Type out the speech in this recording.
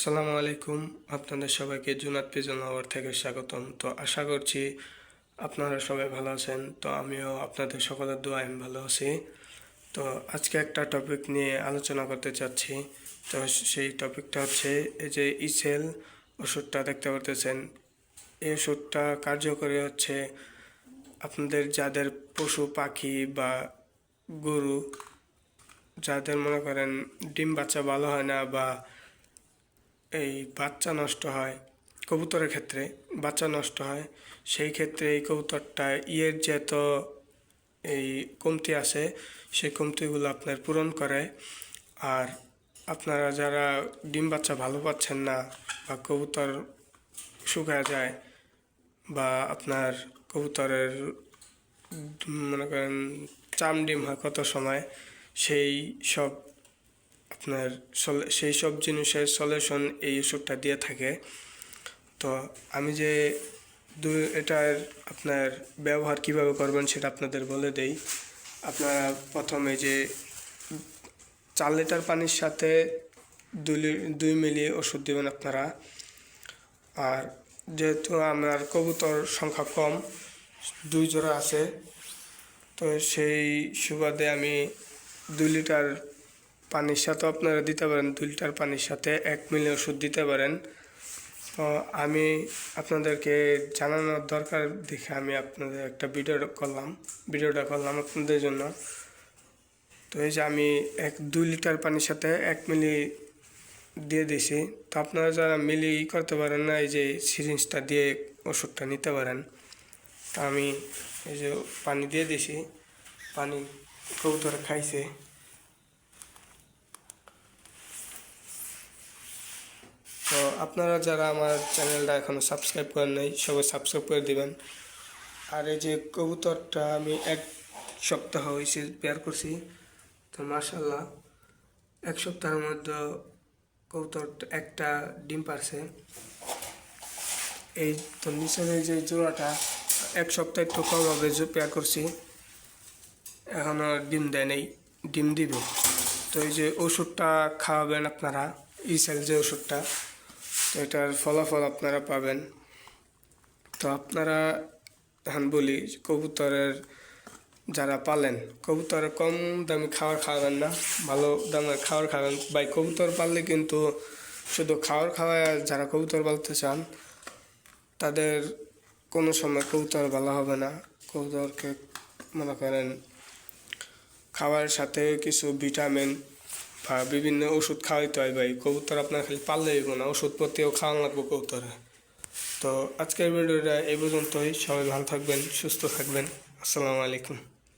আসসালামু আলাইকুম। আপনাদের সবাইকে জুনাত পিজন আওয়ার থেকে স্বাগতম। তো আশা করছি আপনারা সবাই ভালো আছেন। তো আমিও আপনাদের সকলের দোয়া আমি ভালো আছি। তো আজকে একটা টপিক নিয়ে আলোচনা করতে চাচ্ছি। তো সেই টপিকটা হচ্ছে এই যে ইসেল ওষুধটা দেখতে পারতেছেন। এই ওষুধটা কার্যকরী হচ্ছে আপনাদের যাদের পশু, পাখি বা গরু, যাদের মনে করেন ডিম বাচ্চা ভালো হয় না বা এই বাচ্চা নষ্ট হয় কবুতরের ক্ষেত্রে, বাচ্চা নষ্ট হয়, সেই ক্ষেত্রে এই কবুতরটা ইয়ের যত এই কমতি আছে, সেই কমতিগুলো আপনার পূরণ করে। আর আপনারা যারা ডিম বাচ্চা ভালো পাচ্ছেন না বা কবুতর শুকায় যায় বা আপনার কবুতরের মনে করেন চাম ডিম হয় কত সময়, সেই সব আপনার সেই সব জিনিসের সলিউশন এই ওষুধটা দিয়ে থাকে। তো আমি যে দুই এটার আপনার ব্যবহার কীভাবে করবেন সেটা আপনাদের বলে দেই। আপনারা প্রথমে যে চার লিটার পানির সাথে দুই দুই মিলি ওষুধ দেবেন আপনারা। আর যেহেতু আমার কবুতর সংখ্যা কম, দুই জোড়া আছে, তো সেই সুবাদে আমি দুই লিটার পানির সাথে আপনারা দিতে পারেন দুই লিটার পানির সাথে এক মিলি ওষুধ দিতে পারেন। তো আমি আপনাদেরকে জানানোর দরকার দেখে আমি আপনাদের একটা ভিডিও করলাম। ভিডিওটা করলাম আপনাদের জন্য। তো এই যে আমি এক, দুই লিটার পানির সাথে এক মিলি দিয়ে দিছি তো আপনারা যারা মিলি করতে পারেন না, এই যে সিরিঞ্জটা দিয়ে ওষুধটা নিতে পারেন। তা আমি এই যে পানি দিয়ে দিছি পানি কবুতরে খাইছে তো আপনারা যারা আমার চ্যানেলটা এখনও সাবস্ক্রাইব করেন নাই, সবাই সাবস্ক্রাইব করে দিবেন। আর এই যে কবুতরটা আমি এক সপ্তাহ হয়েছে পেয়ার করছি, তো মাশাল্লাহ এক সপ্তাহের মধ্যে কবুতর একটা ডিম পারছে। এই তো নিচের যে জোড়াটা, এক সপ্তাহ একটু কম হবে যে পেয়ার করছি। এখনও ডিম দেয় নেই, ডিম দিবে। তো এই যে ওষুধটা খাওয়াবেন আপনারা ইসেল যে ওষুধটা। তো এটার ফলাফল আপনারা পাবেন। তো আপনারা এখন বলি কবুতরের যারা পালেন, কবুতর কম দামি খাবার খাওয়াবেন না, ভালো দামের খাবার খাবেন। বাই কবুতর পাললে কিন্তু শুধু খাবার খাওয়ায় যারা কবুতর পালতে চান, তাদের কোনো সময় কবুতর ভালো হবে না। কবুতরকে মনে করেন খাওয়ার সাথে কিছু ভিটামিন বা বিভিন্ন ওষুধ খাওয়াইতে হয় ভাই, কবুতর আপনার খালি পাললে না ওষুধ ওষুধপত্রিও খাওয়ান লাগবে কবুতরে। তো আজকের ভিডিওটা এই পর্যন্তই, সবাই ভালো থাকবেন, সুস্থ থাকবেন, আসসালামু আলাইকুম।